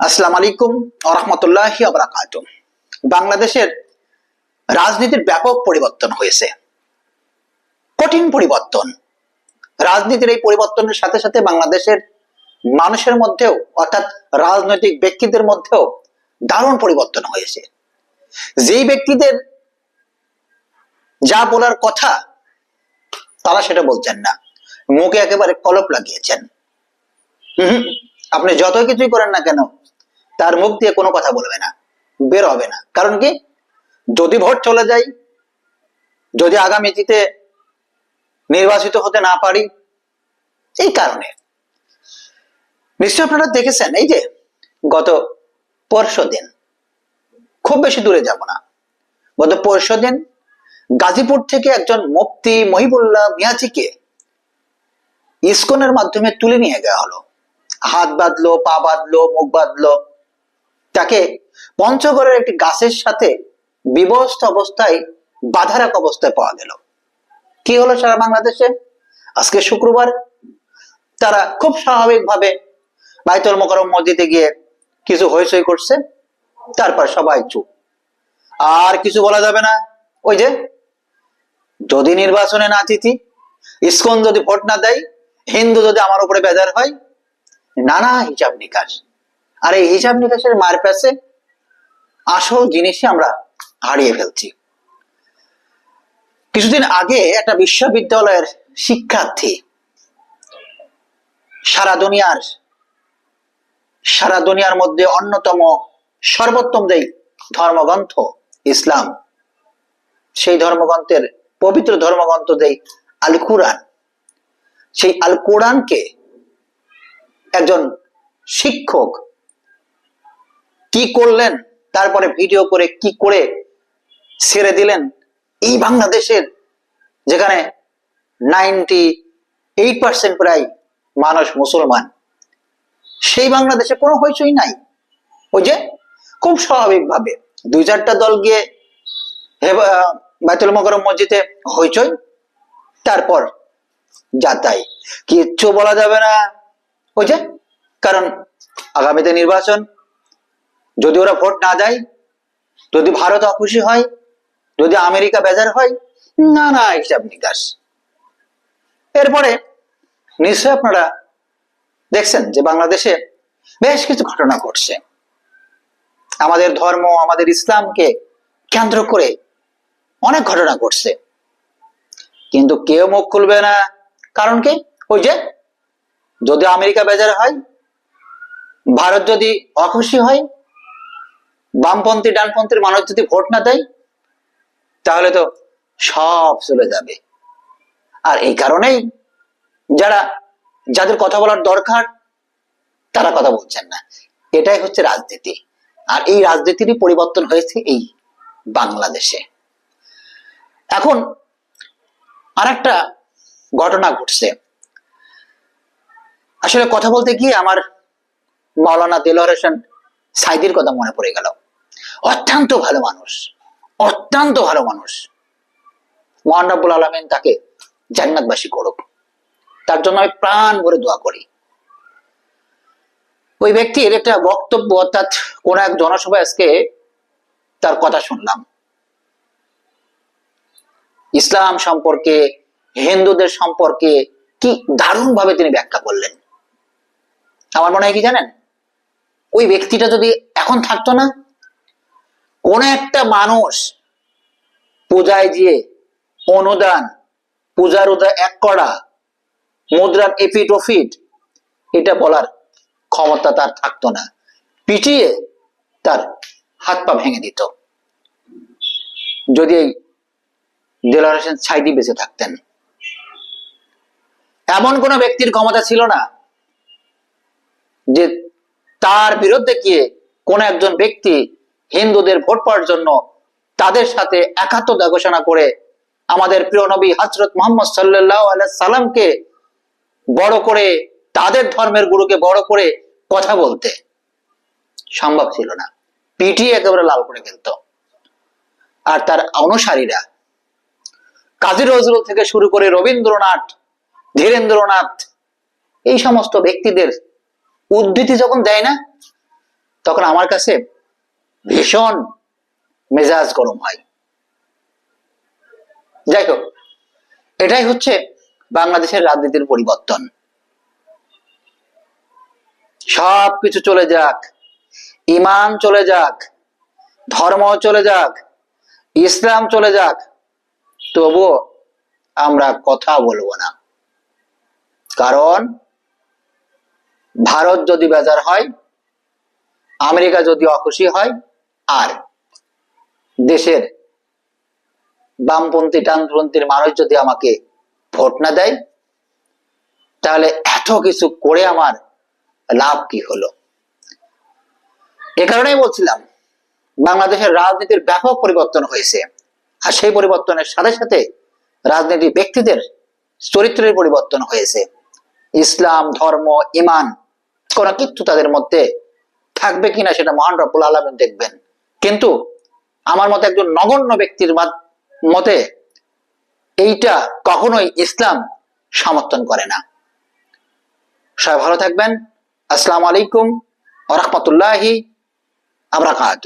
আসসালামু আলাইকুম রহমতুল্লাহ আবরাকাত বাংলাদেশের রাজনীতির ব্যাপক পরিবর্তন হয়েছে। কঠিন পরিবর্তন। রাজনীতির এই পরিবর্তনের সাথে সাথে বাংলাদেশের মানুষের মধ্যেও, অর্থাৎ রাজনৈতিক ব্যক্তিদের মধ্যেও দারুণ পরিবর্তন হয়েছে। যেই ব্যক্তিদের যা বলার কথা, তারা সেটা বলছেন না। মুখে একেবারে কলপ লাগিয়েছেন। আপনি যত কিছুই করেন না কেন তার মুখ দিয়ে কোনো কথা বলবে না, বের হবে না। কারণ কি? যদি ভোট চলে যায়, যদি আগামীতে নির্বাচিত হতে না পারি, এই কারণে। নিশ্চয় আপনারা দেখেছেন, এই যে গত পরশু দিন, খুব বেশি দূরে যাব না। গত পরশু দিন গাজীপুর থেকে একজন মুফতি মহিবুল্লাহ মিয়াজিকে ইস্কনের মাধ্যমে তুলে নিয়ে গেয়া হলো। হাত বাঁধলো, পা বাঁধলো, মুখ বাঁধলো। তাকে পঞ্চগড়ের একটি গাছের সাথে বিবস্ত অবস্থায় বাধা রাখা অবস্থায় পাওয়া গেল। কি হলো সারা বাংলাদেশে? আজকে শুক্রবার। তারা খুব স্বাভাবিকভাবে বাইতুল মোকারম মসজিদে গিয়ে কিছু হইচই করছে, তারপর সবাই চুপ। আর কিছু বলা যাবে না। ওই যে, যদি নির্বাচনে না জিতি, ইসকন যদি ভোট না দেয়, হিন্দু যদি আমার উপরে বেজার হয়, নানা হিসাব নিকাশ। আর এই হিসাব নিকাশের মার প্যাসে আসল জিনিসই আমরা হারিয়ে ফেলছি। কিছুদিন আগে একটা বিশ্ববিদ্যালয়ের শিক্ষার্থী সারা দুনিয়ার সারা দুনিয়ার মধ্যে অন্যতম সর্বোত্তম যেই ধর্মগ্রন্থ ইসলাম, সেই ধর্মগ্রন্থের পবিত্র ধর্মগ্রন্থ যেই আল কুরআন সেই আল কোরআনকে একজন শিক্ষক কি করলেন? তারপরে ভিডিও করে কি করে ছেড়ে দিলেন? এই বাংলাদেশের যেখানে নাইনটি এইট পার্সেন্ট প্রায় মানুষ মুসলমান, সেই বাংলাদেশে কোনো হইচই নাই। ওই যে খুব স্বাভাবিকভাবে দুই চারটা দল গিয়ে বাইতুল মকরম মসজিদে হইচই, তারপর যাতাই কিচ্ছু বলা যাবে না। ওই যে, কারণ আগামীতে নির্বাচন যদি ওরা ভোট না দেয়, যদি ভারত অখুশি হয়, যদি আমেরিকা বেজার হয় না না হিসাব নিকাশ। এরপরে নিশ্চয় আপনারা দেখছেন যে বাংলাদেশে বেশ কিছু ঘটনা ঘটছে। আমাদের ধর্ম, আমাদের ইসলামকে কেন্দ্র করে অনেক ঘটনা ঘটছে। কিন্তু কেউ মুখ খুলবে না। কারণ কি? ওই যে যদি আমেরিকা বেজার হয়, ভারত যদি অখুশি হয় বামপন্থী, ডানপন্থীর মানুষ যদি ভোট না দেয়, তাহলে তো সব চলে যাবে। আর এই কারণেই যারা, যাদের কথা বলার দরকার, তারা কথা বলছেন না। এটাই হচ্ছে রাজনীতি। আর এই রাজনীতিরই পরিবর্তন হয়েছে এই বাংলাদেশে। এখন আর একটা ঘটনা ঘটছে। আসলে কথা বলতে গিয়ে আমার মাওলানা দিলহর হোসেন সাইদির কথা মনে পড়ে গেল। অত্যন্ত ভালো মানুষ, অত্যন্ত ভালো মানুষ। মহান আলমিন তাকে জান্নাতবাসী করুক। তার জন্য আমি প্রাণ ভরে দোয়া করি। ওই ব্যক্তির একটা বক্তব্য অর্থাৎ কোন এক জনসভায় আজকে তার কথা শুনলাম। ইসলাম সম্পর্কে, হিন্দুদের সম্পর্কে কি দারুণ ভাবে তিনি ব্যাখ্যা করলেন। আমার মনে হয় কি জানেন? ওই ব্যক্তিটা যদি এখন থাকতো না কোন একটা মানুষ পূজায় গিয়ে অনুদান পূজার এক করা, মুদ্রার এফিট ওফিট এটা বলার ক্ষমতা তার থাকতো না। পিটিয়ে তার হাত পা ভেঙে দিত। যদি এই দেলার হোসেন ছাইদি বেঁচে থাকতেন। এমন কোন ব্যক্তির ক্ষমতা ছিল না যে তার বিরুদ্ধে গিয়ে কোন একজন ব্যক্তি হিন্দুদের ভোট পাওয়ার জন্য তাদের সাথে একাত্মতা ঘোষণা করে আমাদের প্রিয় নবী হজরত মোহাম্মদ সাল্লাহ সাল্লামকে বড় করে তাদের ধর্মের গুরুকে বড় করে কথা বলতে। সম্ভব ছিল না। পিটিয়ে একেবারে লাল করে ফেলত। আর তার অনুসারীরা কাজী নজরুল থেকে শুরু করে রবীন্দ্রনাথ, ধীরেন্দ্রনাথ, এই সমস্ত ব্যক্তিদের উদ্ধৃতি যখন দেয় না, তখন আমার কাছে ভীষণ মেজাজ গরম হয়। যাই হোক এটাই হচ্ছে বাংলাদেশের রাজনীতির পরিবর্তন। সব কিছু চলে যাক, ইমান চলে যাক, ধর্ম চলে যাক, ইসলাম চলে যাক, তবুও আমরা কথা বলব না। কারণ ভারত যদি বেজার হয়, আমেরিকা যদি অখুশি হয় আর দেশের বামপন্থী ডানপন্থীর মানুষ যদি আমাকে ভোট না দেয়, তাহলে এত কিছু করে আমার লাভ কি হলো? এ কারণেই বলছিলাম, বাংলাদেশের রাজনীতির ব্যাপক পরিবর্তন হয়েছে। আর সেই পরিবর্তনের সাথে সাথে রাজনীতি ব্যক্তিদের চরিত্রের পরিবর্তন হয়েছে। ইসলাম, ধর্ম, ইমান, কোনো কিছু তাদের মধ্যে থাকবে কিনা সেটা মহান রব্বুল আলমিন দেখবেন। কিন্তু আমার মতে একজন নগণ্য ব্যক্তির মতে এইটা কখনোই ইসলাম সমর্থন করে না। সবাই ভালো থাকবেন। আসসালামু আলাইকুম রহমতুল্লাহি আবরাকাত